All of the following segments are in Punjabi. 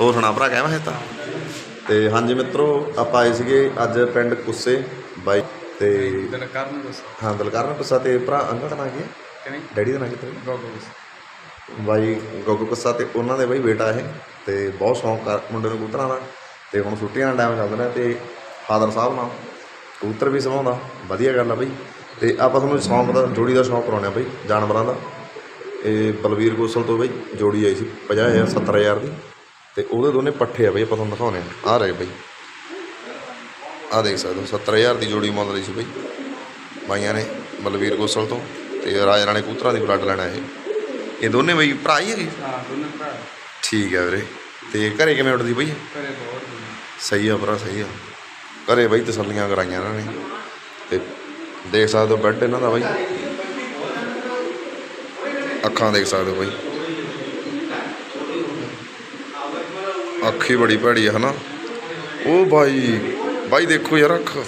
ਹੋਰ ਸੁਣਾ ਭਰਾ ਕਹਿ ਮੈਂ ਤਾਂ? ਤੇ ਹਾਂਜੀ ਮਿੱਤਰੋ ਆਪਾਂ ਆਏ ਸੀਗੇ ਅੱਜ ਪਿੰਡ ਕੁੱਸੇ ਬਾਈ ਤੇ ਦਿਨ ਕਰਨ ਦੱਸ ਹਾਂ ਦਲਕਾਰਨ ਕੁੱਸਾ ਤੇ ਭਰਾ ਅੰਕਲ ਦਾ ਨਾਂ ਕੀ ਹੈ? ਕਿਵੇਂ ਡੈਡੀ ਦਾ ਨਾਂ ਕੀ ਤੇਰੇ? ਗੋਗੋ ਬਸ ਬਾਈ ਗੋਗੂ ਕੁੱਸਾ ਤੇ ਉਹਨਾਂ ਦੇ ਬਾਈ ਬੇਟਾ ਇਹ ਤੇ ਬਹੁਤ ਸ਼ੌਂਕ ਆ ਮੁੰਡੇ ਨੂੰ ਕਬੂਤਰਾਂ ਦਾ। ਤੇ ਹੁਣ ਛੁੱਟੀਆਂ ਦਾ ਟਾਈਮ ਚੱਲਦਾ ਨੇ ਤੇ ਫਾਦਰ ਸਾਹਿਬ ਨਾਲ ਕਬੂਤਰ ਵੀ ਸਮਾਉਂਦਾ ਵਧੀਆ ਗੱਲ ਆ ਬਈ। ਤੇ ਆਪਾਂ ਤੁਹਾਨੂੰ ਸ਼ੌਂਕ ਦਾ ਜੋੜੀ ਦਾ ਸ਼ੌਂਕ ਕਰਾਉਣਾ ਬਈ ਜਾਨਵਰਾਂ ਦਾ। ਇਹ ਬਲਵੀਰ ਗੋਸਲ ਤੋਂ ਬਈ ਜੋੜੀ ਆਈ ਸੀ 50000 70000 ਦੀ। ਤੇ ਉਹਦੇ ਦੋਨੇ ਪੱਠੇ ਆ ਬਈ ਆਪਾਂ ਤੁਹਾਨੂੰ ਦਿਖਾਉਣੇ ਆ ਆ ਰਹੇ ਬਈ। ਆ ਦੇਖ ਸਕਦੇ ਹੋ 70000 ਦੀ ਜੋੜੀ ਮੁੱਲ ਰਹੀ ਸੀ ਬਈ। ਬਾਈਆਂ ਨੇ ਬਲਵੀਰ ਗੋਸਲ ਤੋਂ ਤੇ ਰਾਜ ਰਾਣੇ ਕਬੂਤਰਾਂ ਦੀ ਬਲੱਡ ਲੈਣਾ ਇਹ। ਇਹ ਦੋਨੇ ਬਈ ਭਰਾ ਹੀ ਹੈਗੇ ਹਾਂ ਦੋਨੇ ਭਰਾ। ਠੀਕ ਹੈ ਵੀਰੇ। ਤੇ ਘਰੇ ਕਿਵੇਂ ਉੱਠਦੀ ਬਈ? ਘਰੇ ਬਹੁਤ ਵਧੀਆ। ਸਹੀ ਆ ਭਰਾ ਸਹੀ ਆ। ਘਰੇ ਬਈ ਤਸੱਲੀਆਂ ਕਰਾਈਆਂ ਇਹਨਾਂ ਨੇ। ਤੇ ਦੇਖ ਸਕਦੇ ਹੋ ਬੈੱਡ ਇਹਨਾਂ ਦਾ ਬਾਈ। ਅੱਖਾਂ ਦੇਖ ਸਕਦੇ ਹੋ ਬਾਈ। ਅੱਖ ਹੀ ਬੜੀ ਭੈੜੀ ਆ, ਹਨਾ? ਉਹ ਬਾਈ ਬਾਈ ਦੇਖੋ ਯਾਰ ਅੱਖ।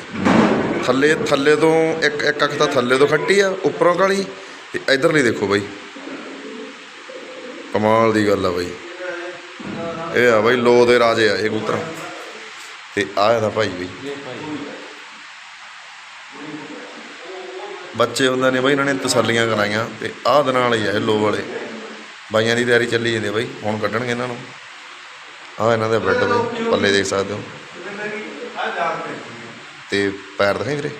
ਥੱਲੇ ਥੱਲੇ ਤੋਂ ਇੱਕ ਇੱਕ ਅੱਖ ਤਾਂ ਥੱਲੇ ਤੋਂ ਖੱਟੀ ਆ, ਉੱਪਰੋਂ ਕਾਲੀ। ਤੇ ਇਧਰਲੀ ਦੇਖੋ ਬਾਈ। ਕਮਾਲ ਦੀ ਗੱਲ ਆ ਬਾਈ। ਇਹ ਆ ਬਾਈ, ਲੋ ਦੇ ਰਾਜੇ ਆ ਇਹ ਕਬੂਤਰ। ਤੇ ਆ ਇਹਦਾ ਭਾਈ ਬਈ। ਬੱਚੇ ਉਹਨਾਂ ਨੇ ਬਾਈ, ਇਹਨਾਂ ਨੇ ਤਸੱਲੀਆਂ ਕਰਾਈਆਂ। ਤੇ ਆਹ ਦੇ ਨਾਲ ਹੀ ਆ ਇਹ ਲੋ ਵਾਲੇ। ਬਾਈਆਂ ਦੀ ਤਿਆਰੀ ਚੱਲੀ ਜਾਂਦੀ ਆ ਬਾਈ। ਹੁਣ ਕੱਢਣਗੇ ਇਹਨਾਂ ਨੂੰ। ਆਹ ਇਹਨਾਂ ਦੇ ਬੈੱਡ ਬਈ, ਪੱਲੇ ਦੇਖ ਸਕਦੇ ਹੋ। ਤੇ ਪੈਰ ਦਿਖਾਈ ਵੀਰੇ?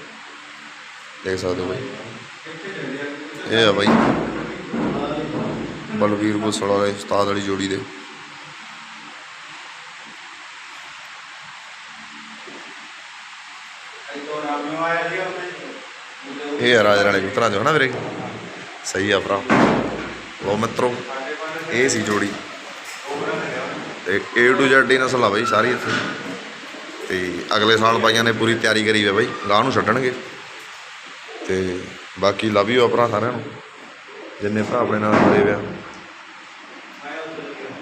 ਦੇਖ ਸਕਦੇ ਹੋ ਬਾਈ। ਇਹ ਆ ਬਾਈ। ਬਲਵੀਰ ਗੁਸਲ ਵਾਲੇ ਉਸਤਾਦ ਵਾਲੀ ਜੋੜੀ ਦੇ। ਇਹ ਆ ਰਾਜ ਰਾਣੇ ਕਬੂਤਰਾਂ ਚੋਂ ਨਾ ਵੀਰੇ? ਸਹੀ ਆ ਭਰਾ। ਲੋ ਮਿੱਤਰੋ, ਇਹ ਸੀ ਜੋੜੀ। ਤੇ A to Z ਦੀ ਨਸਲ ਆ ਬਾਈ, ਸਾਰੀ ਇੱਥੇ। ਤੇ ਅਗਲੇ ਸਾਲ ਬਾਈਆਂ ਨੇ ਪੂਰੀ ਤਿਆਰੀ ਕਰੀ ਹੋਈ ਬਾਈ ਗਾਂ ਨੂੰ ਛੱਡਣਗੇ। ਤੇ ਬਾਕੀ ਲਵ ਯੂ ਆ ਭਰਾ ਸਾਰਿਆਂ ਨੂੰ, ਜਿੰਨੇ ਭਰਾ ਆਪਣੇ ਨਾਲ ਜੁੜੇ ਹੋਏ